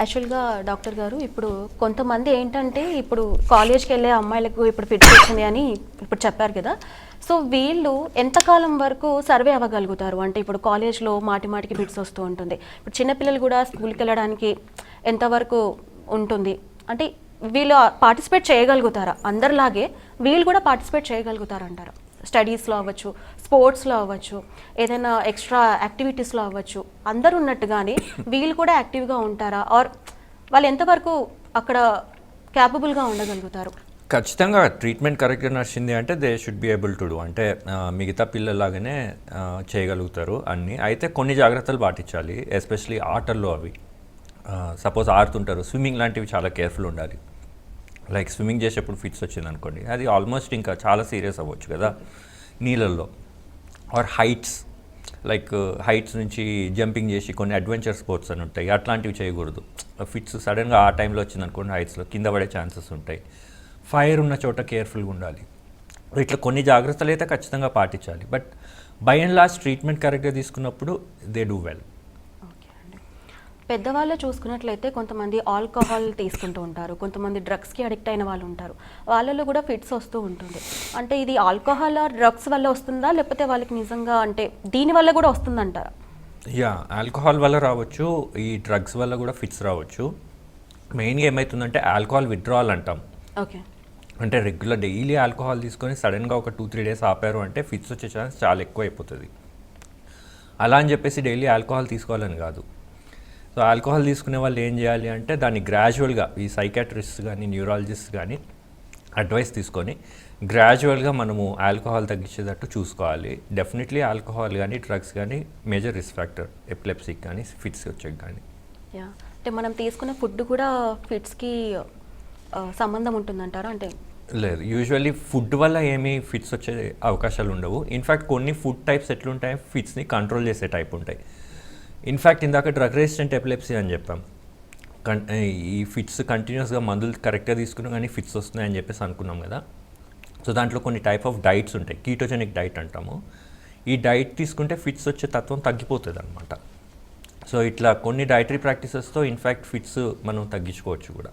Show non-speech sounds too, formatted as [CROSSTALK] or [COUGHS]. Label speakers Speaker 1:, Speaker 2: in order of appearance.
Speaker 1: యాక్చువల్గా డాక్టర్ గారు ఇప్పుడు కొంతమంది ఏంటంటే ఇప్పుడు కాలేజ్కి వెళ్ళే అమ్మాయిలకు ఇప్పుడు ఫిట్స్ వచ్చింది అని ఇప్పుడు చెప్పారు కదా. సో వీళ్ళు ఎంతకాలం వరకు సర్వే అవ్వగలుగుతారు? అంటే ఇప్పుడు కాలేజ్లో మాటి మాటికి ఫిట్స్ వస్తూ ఉంటుంది. ఇప్పుడు చిన్నపిల్లలు కూడా స్కూల్కి వెళ్ళడానికి ఎంతవరకు ఉంటుంది? అంటే వీళ్ళు పార్టిసిపేట్ చేయగలుగుతారా? అందరిలాగే వీళ్ళు కూడా పార్టిసిపేట్ చేయగలుగుతారంటారా? స్టడీస్లో అవ్వచ్చు స్పోర్ట్స్లో అవ్వచ్చు ఏదైనా ఎక్స్ట్రా యాక్టివిటీస్లో అవ్వచ్చు అందరూ ఉన్నట్టుగానే [COUGHS] వీళ్ళు కూడా యాక్టివ్గా ఉంటారా? ఆర్ వాళ్ళు ఎంతవరకు అక్కడ క్యాపబుల్గా ఉండగలుగుతారు?
Speaker 2: ఖచ్చితంగా ట్రీట్మెంట్ కరెక్ట్గా నడిచింది అంటే they should be able to do. అంటే మిగతా పిల్లలాగానే చేయగలుగుతారు అన్నీ. అయితే కొన్ని జాగ్రత్తలు పాటించాలి ఎస్పెషలీ ఆటల్లో అవి. సపోజ్ ఆడుతుంటారు స్విమ్మింగ్ లాంటివి చాలా కేర్ఫుల్ ఉండాలి. లైక్ స్విమ్మింగ్ చేసేప్పుడు ఫిట్స్ వచ్చింది అనుకోండి అది ఆల్మోస్ట్ ఇంకా చాలా సీరియస్ అవ్వచ్చు కదా నీళ్ళల్లో. ఆర్ హైట్స్ లైక్ హైట్స్ నుంచి జంపింగ్ చేసి కొన్ని అడ్వెంచర్ స్పోర్ట్స్ అని ఉంటాయి అట్లాంటివి చేయకూడదు. ఫిట్స్ సడన్గా ఆ టైంలో వచ్చింది అనుకోండి హైట్స్లో కింద పడే ఛాన్సెస్ ఉంటాయి. ఫైర్ ఉన్న చోట కేర్ఫుల్గా ఉండాలి. ఇట్లా కొన్ని జాగ్రత్తలు అయితే ఖచ్చితంగా పాటించాలి. But by and last treatment కరెక్ట్గా తీసుకున్నప్పుడు దే డూ వెల్
Speaker 1: పెద్దవాళ్ళు చూసుకున్నట్లయితే కొంతమంది ఆల్కహాల్ తీసుకుంటూ ఉంటారు కొంతమంది డ్రగ్స్కి అడిక్ట్ అయిన వాళ్ళు ఉంటారు. వాళ్ళలో కూడా ఫిట్స్ వస్తూ ఉంటుంది. అంటే ఇది ఆల్కహాల్ డ్రగ్స్ వల్ల వస్తుందా? లేకపోతే వాళ్ళకి నిజంగా అంటే దీని వల్ల కూడా వస్తుందంటారా?
Speaker 2: యా ఆల్కహాల్ వల్ల రావచ్చు ఈ డ్రగ్స్ వల్ల కూడా ఫిట్స్ రావచ్చు. మెయిన్గా ఏమవుతుందంటే ఆల్కహాల్ విత్డ్రాల్ అంటాం.
Speaker 1: ఓకే
Speaker 2: అంటే రెగ్యులర్ డైలీ ఆల్కహాల్ తీసుకొని సడన్గా ఒక టూ త్రీ డేస్ ఆపారు అంటే ఫిట్స్ వచ్చే ఛాన్స్ చాలా ఎక్కువ అయిపోతుంది. అలా అని చెప్పేసి డైలీ ఆల్కహాల్ తీసుకోవాలని కాదు. సో ఆల్కహాల్ తీసుకునే వాళ్ళు ఏం చేయాలి అంటే దాన్ని గ్రాడ్యువల్గా ఈ సైకాట్రిస్ట్ కానీ న్యూరాలజిస్ట్ కానీ అడ్వైస్ తీసుకొని గ్రాడ్యువల్గా మనము ఆల్కహాల్ తగ్గించేటట్టు చూసుకోవాలి. డెఫినెట్లీ ఆల్కహాల్ కానీ డ్రగ్స్ కానీ మేజర్ రిస్క్ ఫ్యాక్టర్. ఎపిలెప్సీకి కానీ ఫిట్స్ వచ్చేకి కానీ
Speaker 1: అంటే మనం తీసుకున్న ఫుడ్ కూడా ఫిట్స్కి సంబంధం ఉంటుందంటారా? అంటే
Speaker 2: లేదు. యూజువల్లీ ఫుడ్ వల్ల ఏమీ ఫిట్స్ వచ్చే అవకాశాలు ఉండవు. ఇన్ఫ్యాక్ట్ కొన్ని ఫుడ్ టైప్స్ ఎట్లుంటాయి? ఫిట్స్ని కంట్రోల్ చేసే టైప్ ఉంటాయి. ఇన్ఫ్యాక్ట్ ఇందాక డ్రగ్ రెసిస్టెంట్ ఎపిలెప్సీ అని చెప్పాం. కన్ ఈ ఫిట్స్ కంటిన్యూస్గా మందులు కరెక్ట్గా తీసుకున్నా కానీ ఫిట్స్ వస్తున్నాయని చెప్పేసి అనుకున్నాం కదా. సో దాంట్లో కొన్ని టైప్ ఆఫ్ డైట్స్ ఉంటాయి. కీటోజెనిక్ డైట్ అంటాము. ఈ డైట్ తీసుకుంటే ఫిట్స్ వచ్చే తత్వం తగ్గిపోతుంది అనమాట సో ఇట్లా కొన్ని డైటరీ ప్రాక్టీసెస్తో ఇన్ఫ్యాక్ట్ ఫిట్స్ మనం తగ్గించుకోవచ్చు కూడా.